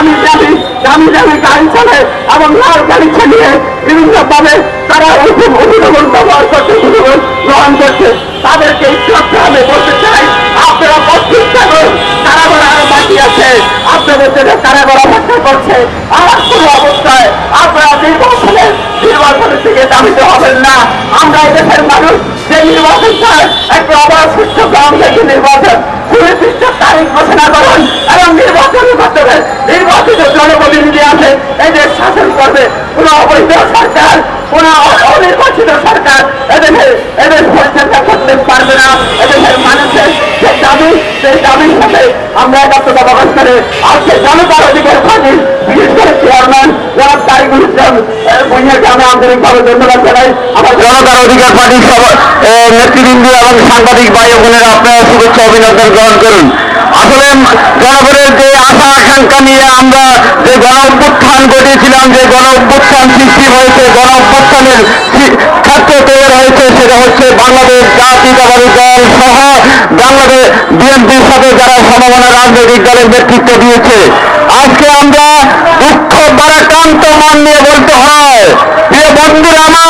দামি দামি দামি দামি গাড়ি চলে এবং লাল গাড়ি চালিয়ে বিভিন্নভাবে তারা অভিনবন ব্যবহার করছে, অভিনবন গ্রহণ করছে। তাদেরকে ইচ্ছা আমি বলতে চাই, আপনারা প্রস্তুত থাকুন, কারাগার আরও বাকি আছে। আপনাদের জন্য কারাগার অপেক্ষা করছে। আর কোনো নির্বাচনে আমরা একটা অবাধ সুস্থ তারিখ আছে এই শাসন করতে পারবে না। এদেশের মানুষের যে সেই দাবির সাথে আমরা একাত্মতা প্রকাশ আজকে জনতার অধিকার পার্টির বিশেষ করে চেয়ারম্যান জনাব তারিকুল ইসলাম জানাই। আমার জনতার অধিকার পার্টির এ, নেতৃবৃন্দ এবং সাংবাদিক ভাই বোনেরা আপনারা শুভেচ্ছা অভিনন্দন গ্রহণ করুন। আসলে জনগণের যে আশা আকাঙ্ক্ষা নিয়ে আমরা যে গণ অভ্যুত্থান ঘটিয়েছিলাম যে গণ অভ্যুত্থান সৃষ্টি হয়েছে গণ অভ্যুত্থানের ছাত্র তৈরি হয়েছে সেটা হচ্ছে বাংলাদেশ জাতীয়তাবাদী দল সহ বাংলাদেশ বিএনপির সাথে যারা সমমনা রাজনৈতিক দলের নেতৃত্ব দিয়েছে। আজকে আমরা দুঃখ বারাক্রান্ত মন নিয়ে বলতে হয়। প্রিয় বন্ধুরা আমরা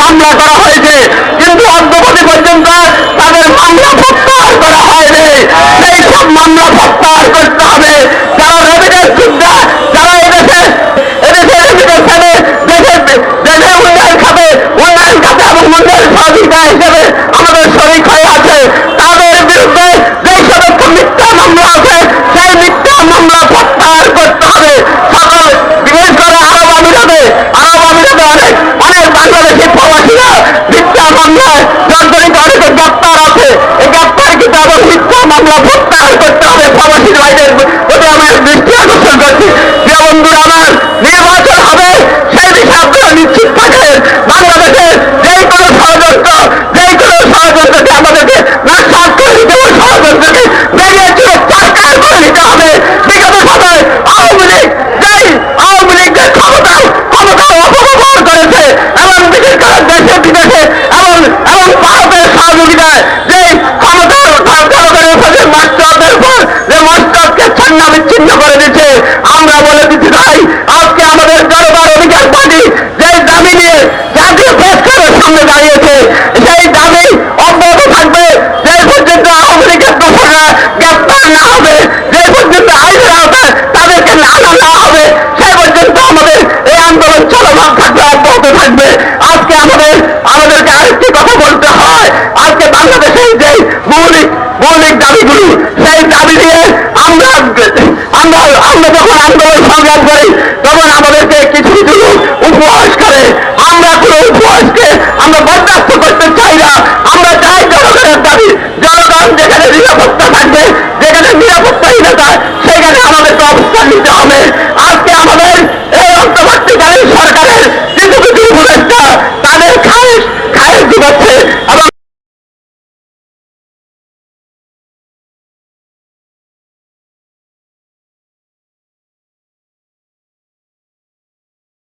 মামলা করা Pakistan and Palestine like that, but আমরা যখন আন্দোলন সংগ্রাম করি, তখন আমাদেরকে কিছু কিছু উপহাস করে। আমরা কোনো উপহাসকে আমরা বরদাস্ত করতে চাই না। আমরা চাই জনগণের দাবি